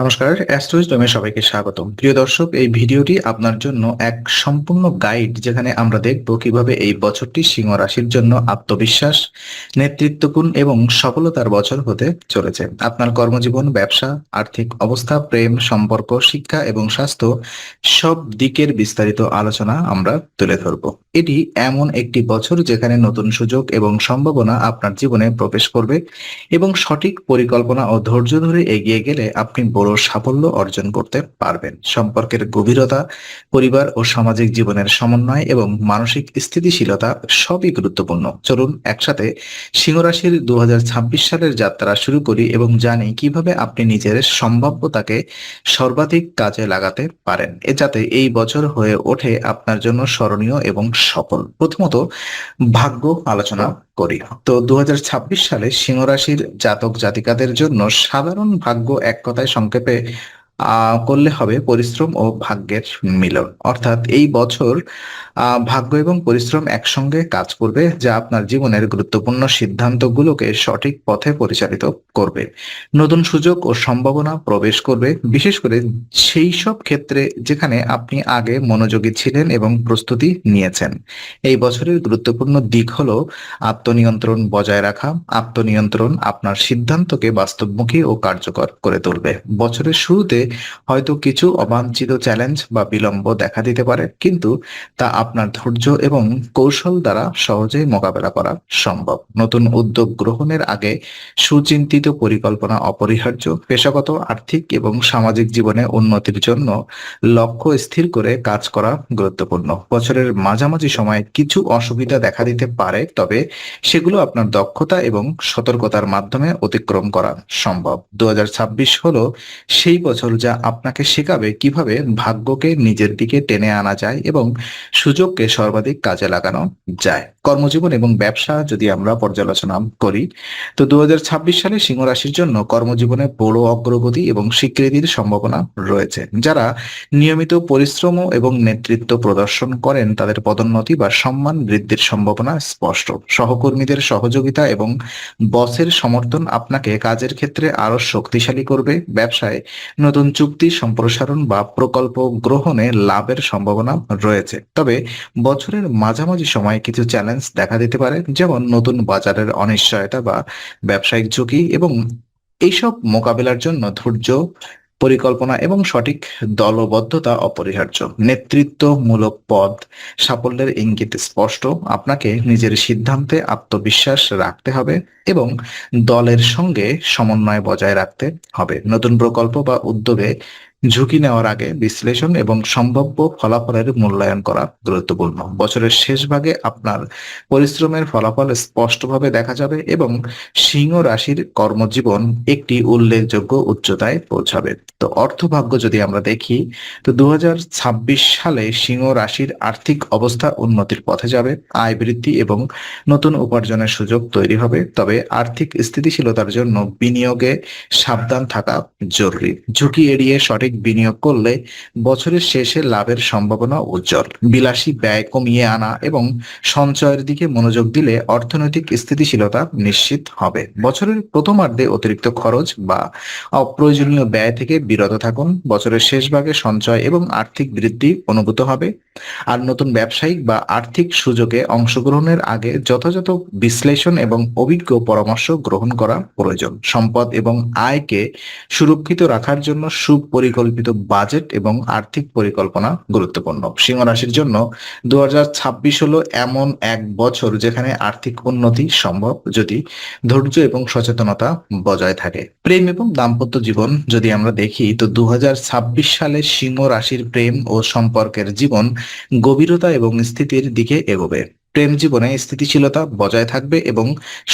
নমস্কার অ্যাস্ট্রোইজমে সবাইকে স্বাগতম। প্রিয় দর্শক, এই ভিডিওটি আপনার জন্য এক সম্পূর্ণ গাইড যেখানে আমরা দেখব কীভাবে এই বছরটি সিংহ রাশির জন্য আত্মবিশ্বাস, নেতৃত্বগুণ এবং সফলতার বছর হতে চলেছে। আপনার কর্মজীবন, ব্যবসা, আর্থিক অবস্থা, প্রেম, সম্পর্ক, শিক্ষা এবং স্বাস্থ্য সব দিকের বিস্তারিত আলোচনা আমরা তুলে ধরব। এটি এমন একটি বছর যেখানে নতুন সুযোগ এবং সম্ভাবনা আপনার জীবনে প্রবেশ করবে এবং সঠিক পরিকল্পনা ও ধৈর্য ধরে এগিয়ে গেলে আপনি বড় সাফল্য অর্জন করতে পারবেন। সম্পর্কের গভীরতা, পরিবার ও সামাজিক জীবনের সমন্বয় এবং মানসিক স্থিতিশীলতা সবই গুরুত্বপূর্ণ। চলুন একসাথে সিংহরাশির দু সালের যাত্রা শুরু করি এবং জানি কীভাবে আপনি নিজের সম্ভাব্যতাকে সর্বাধিক কাজে লাগাতে পারেন। এ যাতে এই বছর হয়ে ওঠে আপনার জন্য স্মরণীয় এবং সফল। প্রথমত, ভাগ্য আলোচনা করি। তো দু হাজার ছাব্বিশ সালে সিংহ রাশির জাতক জাতিকাদের জন্য সাধারণ ভাগ্য এক কথায় que, করলে হবে পরিশ্রম ও ভাগ্যের মিলন। অর্থাৎ এই বছর ভাগ্য এবং পরিশ্রম একসঙ্গে কাজ করবে, যা আপনার জীবনের গুরুত্বপূর্ণ সিদ্ধান্তগুলোকে সঠিক পথে পরিচালিত করবে। নতুন সুযোগ ও সম্ভাবনা প্রবেশ করবে। বিশেষ করে সেই সব ক্ষেত্রে যেখানে আপনি আগে মনোযোগী ছিলেন এবং প্রস্তুতি নিয়েছেন। এই বছরের গুরুত্বপূর্ণ দিক হলো আত্মনিয়ন্ত্রণ বজায় রাখা। আত্মনিয়ন্ত্রণ আপনার সিদ্ধান্তকে বাস্তবমুখী ও কার্যকর করে তুলবে। বছরের শুরুতে হয়তো কিছু অবাঞ্ছিত চ্যালেঞ্জ বা বিলম্ব দেখা দিতে পারে, কিন্তু তা আপনার ধৈর্য এবং কৌশল দ্বারা সহজেই মোকাবেলা করা সম্ভব। নতুন উদ্যোগ গ্রহণের আগে সুচিন্তিত পরিকল্পনা অপরিহার্য, পেশাগত, আর্থিক এবং সামাজিক জীবনে উন্নতির জন্য লক্ষ্য স্থির করে কাজ করা গুরুত্বপূর্ণ। বছরের মাঝামাঝি সময়ে কিছু অসুবিধা দেখা দিতে পারে, তবে সেগুলো আপনার দক্ষতা এবং সতর্কতার মাধ্যমে অতিক্রম করা সম্ভব। দু হাজার ছাব্বিশ হলো সেই বছর যা আপনাকে শেখাবে কীভাবে ভাগ্যকে নিজের দিকে টেনে আনা যায় এবং সুযোগকে সর্বাধিক কাজে লাগানো যায়। কর্মজীবন এবং ব্যবসা যদি আমরা পর্যালোচনা করি, তো দু সালে সিংহ রাশির জন্য কর্মজীবনে বড় অগ্রগতি এবং স্বীকৃতির সম্ভাবনা রয়েছে। যারা নিয়মিত পরিশ্রম এবং নেতৃত্ব প্রদর্শন করেন, তাদের পদোন্নতি বা সম্মান বৃদ্ধির সম্ভাবনা স্পষ্ট। সহকর্মীদের সহযোগিতা এবং বসের সমর্থন আপনাকে কাজের ক্ষেত্রে আরও শক্তিশালী করবে। ব্যবসায় নতুন চুক্তি, সম্প্রসারণ বা প্রকল্প গ্রহণে লাভের সম্ভাবনা রয়েছে। তবে বছরের মাঝামাঝি সময়ে কিছু চ্যালেঞ্জ দেখা দিতে পারে, যেমন নতুন বাজারের অনিশ্চয়তা বা ব্যবসায়িক ঝুঁকি এবং এইসব মোকাবেলার জন্য ধৈর্য পরিকল্পনা এবং সঠিক দলবদ্ধতা অপরিহার্য। নেতৃত্বমূলক পদ সাফল্যের ইঙ্গিত স্পষ্ট। আপনাকে নিজের সিদ্ধান্তে আত্মবিশ্বাস রাখতে হবে এবং দলের সঙ্গে সমন্বয় বজায় রাখতে হবে। নতুন প্রকল্প বা উদ্যোগে ঝুঁকি নেওয়ার আগে বিশ্লেষণ এবং সম্ভাব্য ফলাফলের মূল্যায়ন করা গুরুত্বপূর্ণ। বছরের শেষ ভাগে আপনার পরিশ্রমের ফলাফল স্পষ্টভাবে দেখা যাবে এবং সিংহ রাশির কর্মজীবন একটি উল্লেখযোগ্য উচ্চতায় পৌঁছাবে। তো অর্থভাগ্য যদি আমরা দেখি, তো দু হাজার ছাব্বিশ সালে সিংহ রাশির আর্থিক অবস্থা উন্নতির পথে যাবে, আয় বৃদ্ধি এবং নতুন উপার্জনের সুযোগ তৈরি হবে। তবে আর্থিক স্থিতিশীলতার জন্য বিনিয়োগে সাবধান থাকা জরুরি। ঝুঁকি এড়িয়ে সঠিক বিনিয়োগ করলে বছরের শেষে লাভের সম্ভাবনা উজ্জ্বল। বিলাসী ব্যয় কমিয়ে আনা এবং সঞ্চয়ের দিকে মনোযোগ দিলে অর্থনৈতিক স্থিতিশীলতা নিশ্চিত হবে। বছরের প্রথমার্ধে অতিরিক্ত খরচ বা অপ্রয়োজনীয় ব্যয় থেকে বিরত থাকুন। বছরের শেষ ভাগে সঞ্চয় এবং আর্থিক বৃদ্ধি অনুভূত হবে। আর নতুন ব্যবসায়িক বা আর্থিক সুযোগে অংশগ্রহণের আগে যথাযথ বিশ্লেষণ এবং অভিজ্ঞ পরামর্শ গ্রহণ করা প্রয়োজন। সম্পদ এবং আয়কে সুরক্ষিত রাখার জন্য সুপরিকল্পিত বাজেট এবং আর্থিক পরিকল্পনা গুরুত্বপূর্ণ। সিংহ রাশির জন্য দু হলো এমন এক বছর যেখানে আর্থিক উন্নতি সম্ভব যদি ধৈর্য এবং সচেতনতা বজায় থাকে। প্রেম এবং দাম্পত্য জীবন যদি আমরা দেখি, তো দু হাজার ছাব্বিশ সালে সিংহ রাশির প্রেম ও সম্পর্কের জীবন গভীরতা এবং স্থিতির দিকে এগোবে। প্রেম জীবনে স্থিতিশীলতা বজায় থাকবে এবং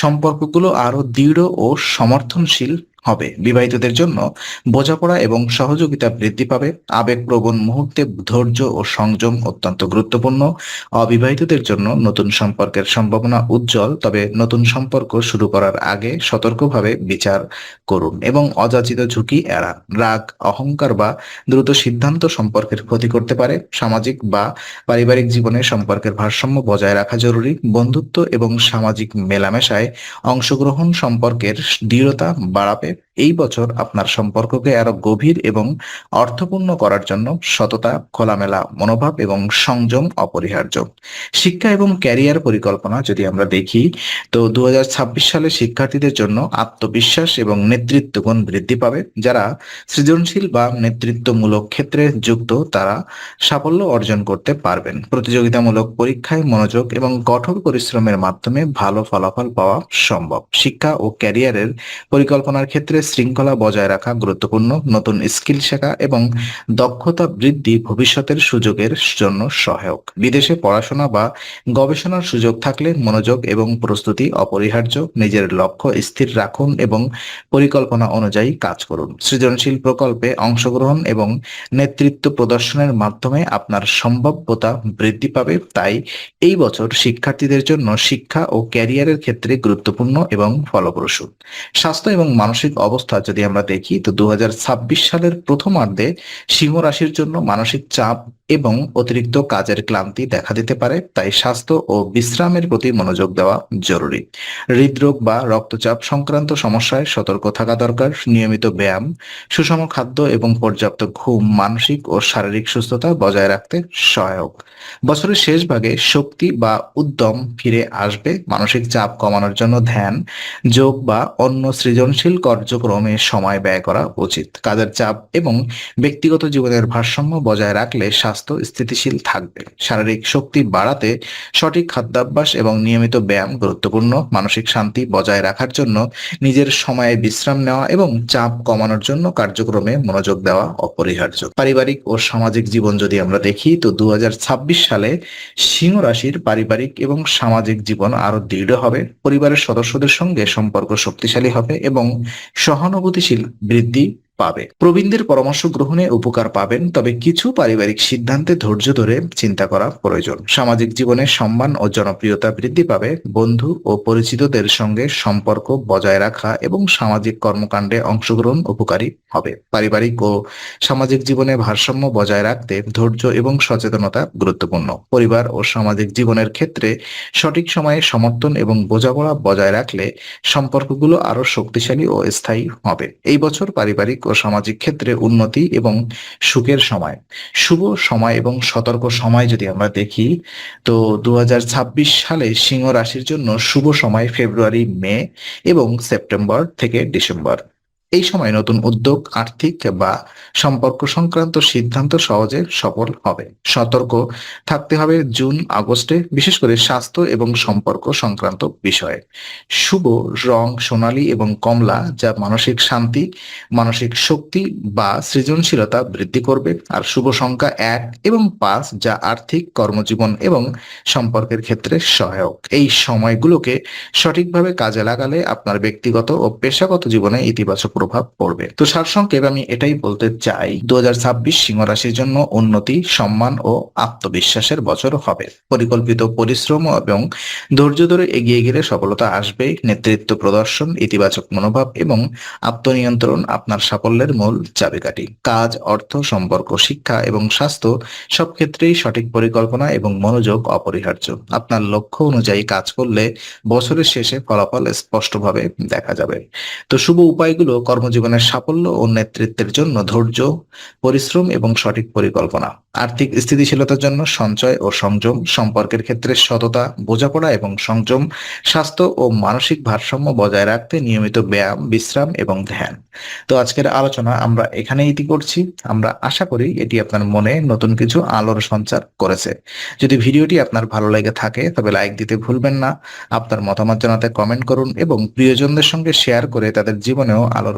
সম্পর্কগুলো আরও দৃঢ় ও সমর্থনশীল হবে। বিবাহিতদের জন্য বোঝাপড়া এবং সহযোগিতা বৃদ্ধি পাবে। আবেগপ্রবণ মুহূর্তে ধৈর্য ও সংযম অত্যন্ত গুরুত্বপূর্ণ। অবিবাহিতদের জন্য নতুন সম্পর্কের সম্ভাবনা উজ্জ্বল, তবে নতুন সম্পর্ক শুরু করার আগে সতর্কভাবে বিচার করুন এবং অযাচিত ঝুঁকি এড়ান। রাগ, অহংকার বা দ্রুত সিদ্ধান্ত সম্পর্কের ক্ষতি করতে পারে। সামাজিক বা পারিবারিক জীবনে সম্পর্কের ভারসাম্য বজায় রাখা জরুরি। বন্ধুত্ব এবং সামাজিক মেলামেশায় অংশগ্রহণ সম্পর্কের দৃঢ়তা বাড়াবে। পাবে এই বছর আপনার সম্পর্ককে আরও গভীর এবং অর্থপূর্ণ করার জন্য সততা, খোলামেলা মনোভাব এবং সংযম অপরিহার্য। শিক্ষা এবং ক্যারিয়ার পরিকল্পনা যদি আমরা দেখি, তো দুহাজার ছাব্বিশ সালে শিক্ষার্থীদের জন্য আত্মবিশ্বাস এবং নেতৃত্ব গুণ বৃদ্ধি পাবে। যারা সৃজনশীল বা নেতৃত্বমূলক ক্ষেত্রে যুক্ত, তারা সাফল্য অর্জন করতে পারবেন। প্রতিযোগিতামূলক পরীক্ষায় মনোযোগ এবং কঠোর পরিশ্রমের মাধ্যমে ভালো ফলাফল পাওয়া সম্ভব। শিক্ষা ও ক্যারিয়ারের পরিকল্পনার ক্ষেত্রে শৃঙ্খলা বজায় রাখা গুরুত্বপূর্ণ, নতুন স্কিল শেখা এবং দক্ষতা বৃদ্ধি ভবিষ্যতের সুযোগের জন্য সহায়ক। বিদেশে পড়াশোনা বা গবেষণার সুযোগ থাকলে মনোযোগ এবং প্রস্তুতি অপরিহার্য। নিজের লক্ষ্য স্থির রাখুন এবং পরিকল্পনা অনুযায়ী কাজ করুন। সৃজনশীল প্রকল্পে অংশগ্রহণ এবং নেতৃত্ব প্রদর্শনের মাধ্যমে আপনার সম্ভাব্যতা বৃদ্ধি পাবে। তাই এই বছর শিক্ষার্থীদের জন্য শিক্ষা ও ক্যারিয়ারের ক্ষেত্রে গুরুত্বপূর্ণ এবং ফলপ্রসূ। স্বাস্থ্য এবং মানসিক অবস্থা যদি আমরা দেখি, তো দু হাজার ছাব্বিশ সালের প্রথমার্ধে সিংহ রাশির জন্য মানসিক চাপ এবং অতিরিক্ত কাজের ক্লান্তি দেখা দিতে পারে, তাই স্বাস্থ্য ও বিশ্রামের প্রতি মনোযোগ দেওয়া জরুরি। হৃদরোগ বা রক্তচাপ সংক্রান্ত সমস্যায় সতর্ক থাকা দরকার। নিয়মিত ব্যায়াম, সুষম খাদ্য এবং পর্যাপ্ত ঘুম, মানসিক ও শারীরিক সুস্থতা বজায় রাখতে সহায়ক। বছরের শেষ ভাগে শক্তি বা উদ্যম ফিরে আসবে। মানসিক চাপ কমানোর জন্য ধ্যান, যোগ বা অন্য সৃজনশীল কার্যক্রমে সময় ব্যয় করা উচিত। কাজের চাপ এবং ব্যক্তিগত জীবনের ভারসাম্য বজায় রাখলে স্বাস্থ্য স্থিতিশীল থাকবে। শারীরিক শক্তি বাড়াতে সঠিক খাদ্যাভ্যাস এবং নিয়মিত ব্যায়াম গুরুত্বপূর্ণ। মানসিক শান্তি বজায় রাখার জন্য নিজের সময়ে বিশ্রাম নেওয়া এবং চাপ কমানোর জন্য কার্যক্রমে মনোযোগ দেওয়া অপরিহার্য। পারিবারিক ও সামাজিক জীবন যদি আমরা দেখি, তো দু হাজার ছাব্বিশ সালে সিংহ রাশির পারিবারিক এবং সামাজিক জীবন আরও দৃঢ় হবে। পরিবারের সদস্যদের সঙ্গে সম্পর্ক শক্তিশালী হবে এবং সহানুভূতিশীল বৃদ্ধি পাবে। প্রবীণদের পরামর্শ গ্রহণে উপকার পাবেন, তবে কিছু পারিবারিক সিদ্ধান্তে ধৈর্য ধরে চিন্তা করা প্রয়োজন। সামাজিক জীবনে সম্মান ও জনপ্রিয়তা বৃদ্ধি পাবে, বন্ধু ও পরিচিতদের সঙ্গে সম্পর্ক বজায় রাখা এবং সামাজিক কর্মকাণ্ডে অংশগ্রহণ উপকারী হবে। পারিবারিক ও সামাজিক জীবনে ভারসাম্য বজায় রাখতে ধৈর্য এবং সচেতনতা গুরুত্বপূর্ণ। পরিবার ও সামাজিক জীবনের ক্ষেত্রে সঠিক সময়ে সমর্থন এবং বোঝাপড়া বজায় রাখলে সম্পর্কগুলো আরও শক্তিশালী ও স্থায়ী হবে। এই বছর পারিবারিক ও সামাজিক ক্ষেত্রে উন্নতি এবং সুখের সময়। শুভ সময় এবং সতর্ক সময় যদি আমরা দেখি, তো দুহাজার ছাব্বিশ সালে সিংহ রাশির জন্য শুভ সময় ফেব্রুয়ারি, মে এবং সেপ্টেম্বর থেকে ডিসেম্বর। এই সময় নতুন উদ্যোগ, আর্থিক বা সম্পর্ক সংক্রান্ত সিদ্ধান্ত সহজে সফল হবে। সতর্ক থাকতে হবে জুন, আগস্টে, বিশেষ করে স্বাস্থ্য এবং সম্পর্ক সংক্রান্ত বিষয়ে। শুভ রং, সোনালী এবং কমলা, যা মানসিক শান্তি, মানসিক শক্তি বা সৃজনশীলতা বৃদ্ধি করবে। আর শুভ সংখ্যা এক এবং পাঁচ, যা আর্থিক, কর্মজীবন এবং সম্পর্কের ক্ষেত্রে সহায়ক। এই সময়গুলোকে সঠিকভাবে কাজে লাগালে আপনার ব্যক্তিগত ও পেশাগত জীবনে ইতিবাচক প্রভাব পড়বে। তো সারসংক্ষেপ আমি এটাই বলতে চাই দু সিংহ রাশির জন্য উন্নতি, সম্মান ও আত্মবিশ্বাসের বছর হবে। পরিকল্পিত পরিশ্রম এবং ধৈর্য ধরে এগিয়ে গেলে সফলতা আসবে। নেতৃত্ব প্রদর্শন, ইতিবাচক মনোভাব এবং আত্মনিয়ন্ত্রণ আপনার সাফল্যের মূল চাবিকাঠি। কাজ, অর্থ, সম্পর্ক, শিক্ষা এবং স্বাস্থ্য সব ক্ষেত্রেই সঠিক পরিকল্পনা এবং মনোযোগ অপরিহার্য। আপনার লক্ষ্য অনুযায়ী কাজ করলে বছরের শেষে ফলাফল স্পষ্টভাবে দেখা যাবে। তো শুভ উপায়গুলো কর্মজীবনের সাফল্য ও নেতৃত্বের জন্য ধৈর্য, পরিশ্রম এবং সঠিক পরিকল্পনা। আর্থিক স্থিতিশীলতার জন্য সঞ্চয় ও সংযম, সম্পর্কের ক্ষেত্রে সততা, বোঝাপড়া এবং সংযম, স্বাস্থ্য ও মানসিক ভারসাম্য বজায় রাখতে নিয়মিত ব্যায়াম, বিশ্রাম এবং ধ্যান। তো আজকের আলোচনা আমরা এখানে ইতি করছি। আমরা আশা করি এটি আপনার মনে নতুন কিছু আলোর সঞ্চার করেছে। যদি ভিডিওটি আপনার ভালো লেগে থাকে, তবে লাইক দিতে ভুলবেন না। আপনার মতামত জানাতে কমেন্ট করুন এবং প্রিয়জনদের সঙ্গে শেয়ার করে তাদের জীবনেও আলোর